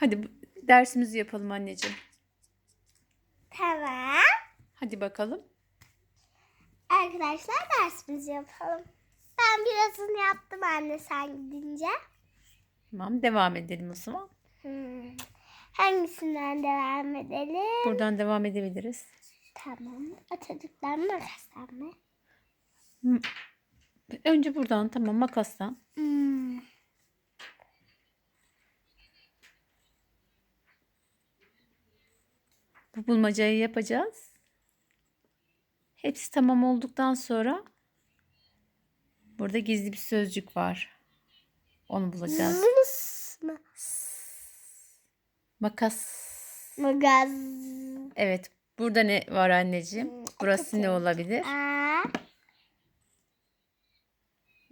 Hadi dersimizi yapalım anneciğim. Tamam. Hadi bakalım. Arkadaşlar dersimizi yapalım. Ben birazını yaptım anne sen gidince. Tamam devam edelim o zaman. Hmm. Hangisinden devam edelim? Buradan devam edebiliriz. Tamam. Atatürk'ten mi makastan mı? Önce buradan tamam makastan. Hmm. Bu bulmacayı yapacağız. Hepsi tamam olduktan sonra burada gizli bir sözcük var. Onu bulacağız. Makas. Magaz. Evet. Burada ne var anneciğim? Hmm, Burası ne olabilir?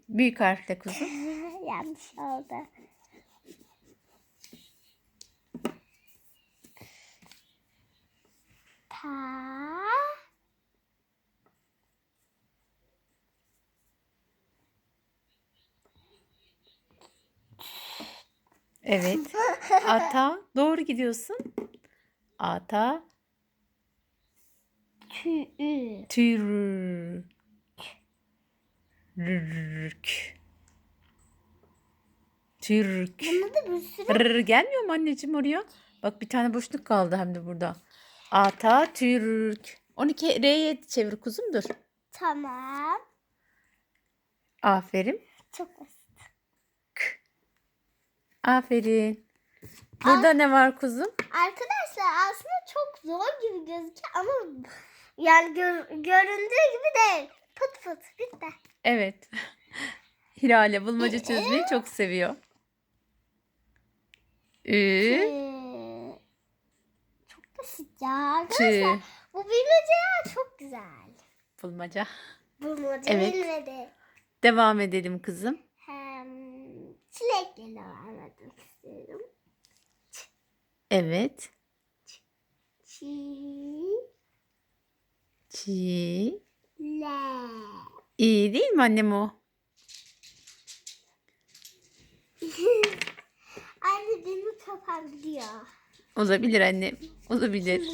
Büyük harfle kuzum. yanlış oldu. Ta. Evet. Ata. Doğru gidiyorsun. Ata. Tüü. Türk. Türk. Türk. Bunda da bir sürü Rrr, gelmiyor mu anneciğim oraya? Bak bir tane boşluk kaldı hem de burada. Atatürk. 12 R'ye çevir kuzum dur. tamam. Aferin. Çok basit. Aferin. Burada ne var kuzum? Arkadaşlar aslında çok zor gibi gözüküyor ama yani gör- göründüğü gibi değil. Pıt pıt bitti. Evet. Hilale bulmaca çözmeyi çok seviyor. Ü, basit ya. Arkadaşlar tü. bu bilmece ya çok güzel. Bulmaca. Bulmaca Evet. bilmedi. Devam edelim kızım. Hem çilekle devam etmek istiyorum. Evet. Çi Çi. le. İyi değil mi annem o? Anne benim kafam gidiyor. Olabilir annem. Olabilir.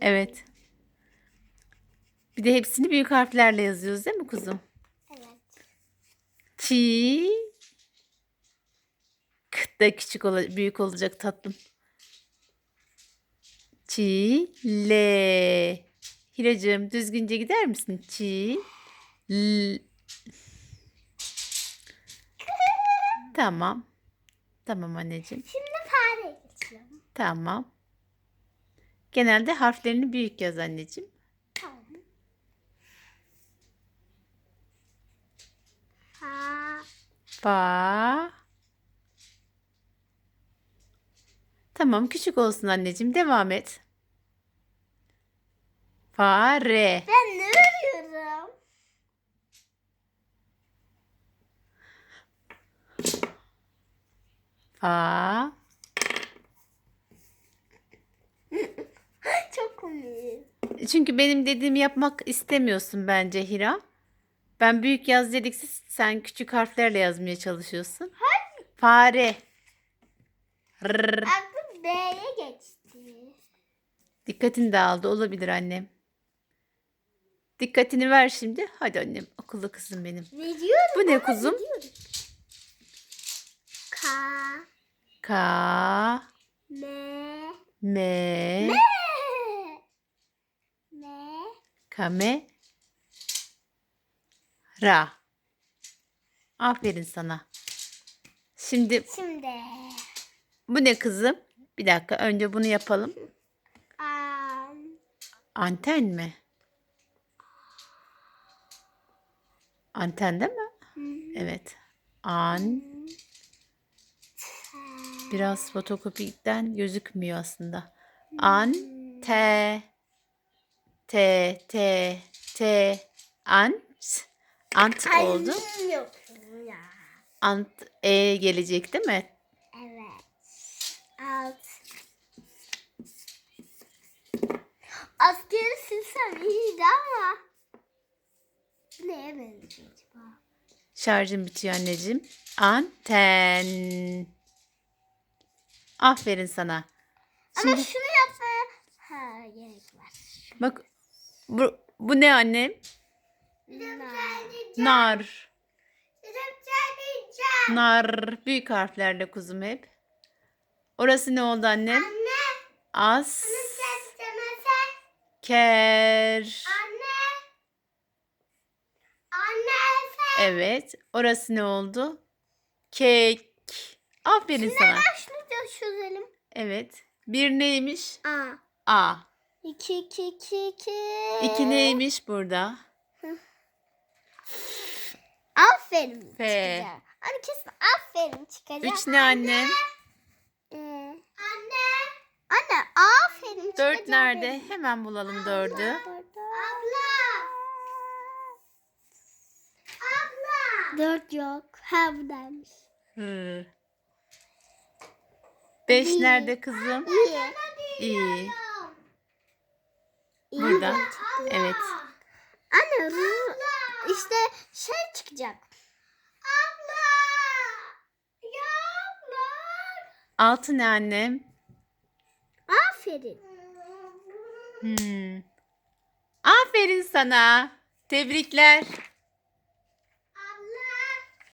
Evet. Bir de hepsini büyük harflerle yazıyoruz değil mi kuzum? Evet. Çi. K da küçük ola, büyük olacak tatlım. Çi le. Hiracığım düzgünce gider misin? Çi l. Tamam. Tamam anneciğim. Şimdi fare. Tamam. Genelde harflerini büyük yaz anneciğim. Tamam. Ha. Fa. Tamam küçük olsun anneciğim. Devam et. Fare. Ben ne örüyorum? Fa. Çok komik. Çünkü benim dediğimi yapmak istemiyorsun bence Hira. Ben büyük yaz dedikse sen küçük harflerle yazmaya çalışıyorsun. Fare. Rrr. Aklım B'ye geçti. Dikkatin dağıldı olabilir annem. Dikkatini ver şimdi. Hadi annem akıllı kızım benim. Veriyorum. Bu ne ama kuzum? veriyorum. Ka. Ka. Me. Me. Kame. Ra. Aferin sana. Şimdi Şimdi. bu ne kızım? Bir dakika önce bunu yapalım. Am. Anten mi? Anten değil mi? Evet. An. Biraz fotokopiden gözükmüyor aslında. An. Te. Te. Te. Ant. Ant oldu. Ya. Ant. E gelecek değil mi? Evet. Alt. Askeri silsem iyiydi ama. Neye benziyor acaba? Şarjım bitiyor anneciğim. Anten. Aferin sana. Ama Şimdi şunu yapmaya ha gerek var. bak bu, bu ne annem? Nar. Nar. Büyük harflerle kuzum hep. Orası ne oldu annem? As. Ker. Evet. Orası ne oldu? Kek. Aferin sana. Şunu da çözelim. Evet. Bir neymiş? A. A. 2 2 2 2. İki neymiş burada? Aferin F. çıkacak. Hani kesin aferin çıkacak. Üç ne annem? Ee, anne. Anne aferin çıkacak. Dört nerede? benim. Hemen bulalım dördü. Abla. Abla. Dört yok. Ha buradaymış. Hı. Beş Bir. nerede kızım? İyi. İyi. Çıktı? Evet. Anne işte şey çıkacak. Abla. Ya abla. Altı ne annem? Aferin. Hmm. Aferin sana. Tebrikler.